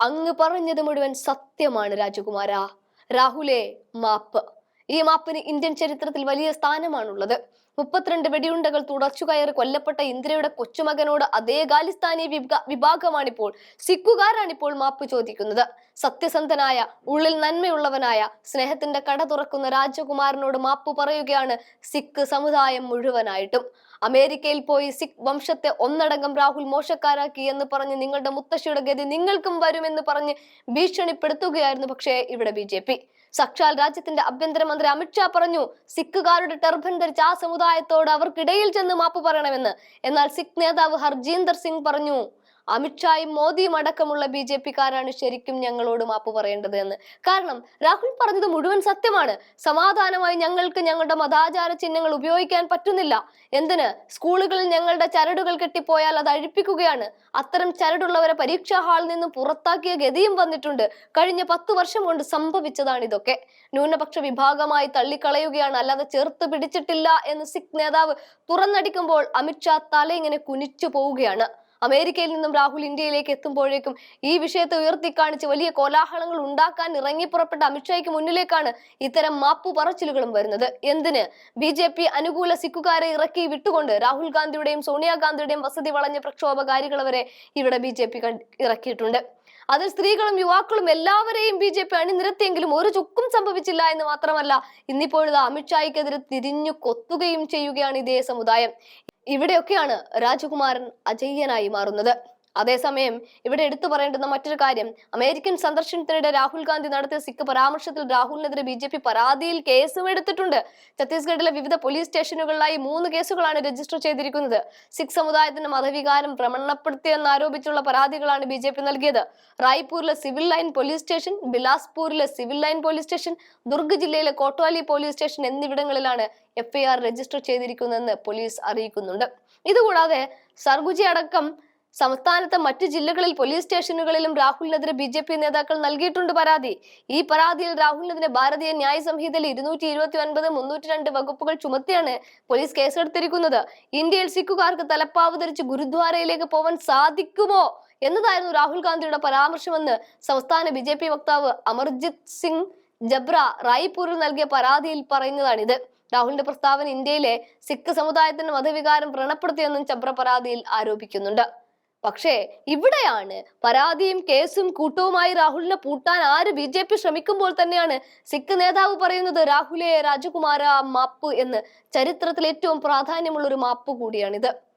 അങ്ങ് പറഞ്ഞത് മുഴുവൻ സത്യമാണ് രാജകുമാര. രാഹുലെ മാപ്പ്. ഈ മാപ്പിന് ഇന്ത്യൻ ചരിത്രത്തിൽ വലിയ സ്ഥാനമാണുള്ളത്. മുപ്പത്തിരണ്ട് വെടിയുണ്ടകൾ തുടർച്ചുകയറി കൊല്ലപ്പെട്ട ഇന്ദിരയുടെ കൊച്ചുമകനോട് അതേ ഖാലിസ്ഥാനി വിഭാ- വിഭാഗമാണിപ്പോൾ സിഖുകാരാണിപ്പോൾ മാപ്പ് ചോദിക്കുന്നത്. സത്യസന്ധനായ ഉള്ളിൽ നന്മയുള്ളവനായ സ്നേഹത്തിന്റെ കട തുറക്കുന്ന രാജകുമാരനോട് മാപ്പ് പറയുകയാണ് സിഖ് സമുദായം മുഴുവനായിട്ടും. അമേരിക്കയിൽ പോയി സിഖ് വംശത്തെ ഒന്നടങ്കം രാഹുൽ മോശക്കാരാക്കി എന്ന് പറഞ്ഞ് നിങ്ങളുടെ മുത്തശ്ശിയുടെ ഗതി നിങ്ങൾക്കും വരുമെന്ന് പറഞ്ഞ് ഭീഷണിപ്പെടുത്തുകയായിരുന്നു പക്ഷേ ഇവിടെ ബി ജെ പി. സാക്ഷാൽ രാജ്യത്തിന്റെ ആഭ്യന്തരമന്ത്രി അമിത്ഷാ പറഞ്ഞു സിഖുകാരുടെ ടർബൻ ധരിച്ച ആ സമുദായത്തോട് അവർക്കിടയിൽ ചെന്ന് മാപ്പ് പറയണമെന്ന്. എന്നാൽ സിഖ് നേതാവ് ഹർജീന്ദർ സിംഗ് പറഞ്ഞു അമിത്ഷായും മോദിയും അടക്കമുള്ള ബി ജെ പിക്കാരാണ് ശരിക്കും ഞങ്ങളോട് മാപ്പ് പറയേണ്ടത് എന്ന് കാരണം രാഹുൽ പറഞ്ഞത് മുഴുവൻ സത്യമാണ്. സമാധാനമായി ഞങ്ങൾക്ക് ഞങ്ങളുടെ മതാചാര ചിഹ്നങ്ങൾ ഉപയോഗിക്കാൻ പറ്റുന്നില്ല. എന്തിന്? സ്കൂളുകളിൽ ഞങ്ങളുടെ ചരടുകൾ കെട്ടിപ്പോയാൽ അത് അഴിപ്പിക്കുകയാണ്. അത്തരം ചരടുള്ളവരെ പരീക്ഷാ ഹാളിൽ നിന്നും പുറത്താക്കിയ ഗതിയും വന്നിട്ടുണ്ട്. കഴിഞ്ഞ പത്തു വർഷം കൊണ്ട് സംഭവിച്ചതാണ് ഇതൊക്കെ ന്യൂനപക്ഷ വിഭാഗമായി തള്ളിക്കളയുകയാണ്. അല്ലാതെ ചേർത്ത് പിടിച്ചിട്ടില്ല എന്ന് സിഖ് നേതാവ് തുറന്നടിക്കുമ്പോൾ അമിത്ഷാ തല ഇങ്ങനെ കുനിച്ചു പോവുകയാണ്. അമേരിക്കയിൽ നിന്നും രാഹുൽ ഇന്ത്യയിലേക്ക് എത്തുമ്പോഴേക്കും ഈ വിഷയത്തെ ഉയർത്തിക്കാണിച്ച് വലിയ കോലാഹലങ്ങൾ ഉണ്ടാക്കാൻ ഇറങ്ങി പുറപ്പെട്ട അമിത്ഷായ്ക്ക് മുന്നിലേക്കാണ് ഇത്തരം മാപ്പു പറച്ചിലുകളും വരുന്നത്. എന്തിന്? ബി ജെ പി അനുകൂല സിക്കുകാരെ ഇറക്കി വിട്ടുകൊണ്ട് രാഹുൽ ഗാന്ധിയുടെയും സോണിയാഗാന്ധിയുടെയും വസതി വളഞ്ഞ പ്രക്ഷോഭകാരികൾ വരെ ഇവിടെ ബി ജെ പി ഇറക്കിയിട്ടുണ്ട്. അതിൽ സ്ത്രീകളും യുവാക്കളും എല്ലാവരെയും ബി ജെ പി അണിനിരത്തിയെങ്കിലും ഒരു ചുക്കും സംഭവിച്ചില്ല എന്ന് മാത്രമല്ല ഇന്നിപ്പോഴത് അമിത്ഷായ്ക്കെതിരെ തിരിഞ്ഞു കൊത്തുകയും ചെയ്യുകയാണ് ഇതേ സമുദായം. ഇവിടെയൊക്കെയാണ് രാജകുമാരൻ അജയ്യനായി മാറുന്നത്. അതേസമയം ഇവിടെ എടുത്തു പറയേണ്ടുന്ന മറ്റൊരു കാര്യം അമേരിക്കൻ സന്ദർശനത്തിനിടെ രാഹുൽ ഗാന്ധി നടത്തിയ സിഖ് പരാമർശത്തിൽ രാഹുലിനെതിരെ ബി ജെ പി പരാതിയിൽ കേസും എടുത്തിട്ടുണ്ട്. ഛത്തീസ്ഗഡിലെ വിവിധ പോലീസ് സ്റ്റേഷനുകളിലായി മൂന്ന് കേസുകളാണ് രജിസ്റ്റർ ചെയ്തിരിക്കുന്നത്. സിഖ് സമുദായത്തിന്റെ മതവികാരം ഭ്രമണപ്പെടുത്തിയെന്ന് ആരോപിച്ചുള്ള പരാതികളാണ് ബി ജെ പി നൽകിയത്. റായ്പൂരിലെ civil line police station ബിലാസ്പൂരിലെ civil line police station Durg ജില്ലയിലെ കോട്വാലി പോലീസ് സ്റ്റേഷൻ എന്നിവിടങ്ങളിലാണ് എഫ്ഐആർ രജിസ്റ്റർ ചെയ്തിരിക്കുന്നതെന്ന് പോലീസ് അറിയിക്കുന്നുണ്ട്. ഇതുകൂടാതെ സർഗുജി അടക്കം സംസ്ഥാനത്തെ മറ്റു ജില്ലകളിൽ പോലീസ് സ്റ്റേഷനുകളിലും രാഹുലിനെതിരെ ബി ജെ പി നേതാക്കൾ നൽകിയിട്ടുണ്ട് പരാതി. ഈ പരാതിയിൽ രാഹുലിനെതിരെ ഭാരതീയ ന്യായ സംഹിതയിൽ ഇരുന്നൂറ്റി ഇരുപത്തി ഒൻപത് മുന്നൂറ്റി രണ്ട് വകുപ്പുകൾ ചുമത്തിയാണ് പോലീസ് കേസെടുത്തിരിക്കുന്നത്. ഇന്ത്യയിൽ സിഖുകാർക്ക് തലപ്പാവ് ധരിച്ച് ഗുരുദ്വാരയിലേക്ക് പോവാൻ സാധിക്കുമോ എന്നതായിരുന്നു രാഹുൽ ഗാന്ധിയുടെ പരാമർശമെന്ന് സംസ്ഥാന ബി ജെ പി വക്താവ് അമർജിത് സിംഗ് ജബ്ര റായ്പൂരിൽ നൽകിയ പരാതിയിൽ പറയുന്നതാണിത്. രാഹുലിന്റെ പ്രസ്താവന ഇന്ത്യയിലെ സിഖ് സമുദായത്തിന്റെ മതവികാരം വ്രണപ്പെടുത്തിയെന്നും ചബ്ര പരാതിയിൽ ആരോപിക്കുന്നുണ്ട്. പക്ഷേ ഇവിടെയാണ് പരാതിയും കേസും കൂട്ടവുമായി രാഹുലിനെ പൂട്ടാൻ ആര് ബി ജെ പി ശ്രമിക്കുമ്പോൾ തന്നെയാണ് സിഖ് നേതാവ് പറയുന്നത് രാഹുലെ രാജകുമാര മാപ്പ് എന്ന്. ചരിത്രത്തിൽ ഏറ്റവും പ്രാധാന്യമുള്ള ഒരു മാപ്പ് കൂടിയാണിത്.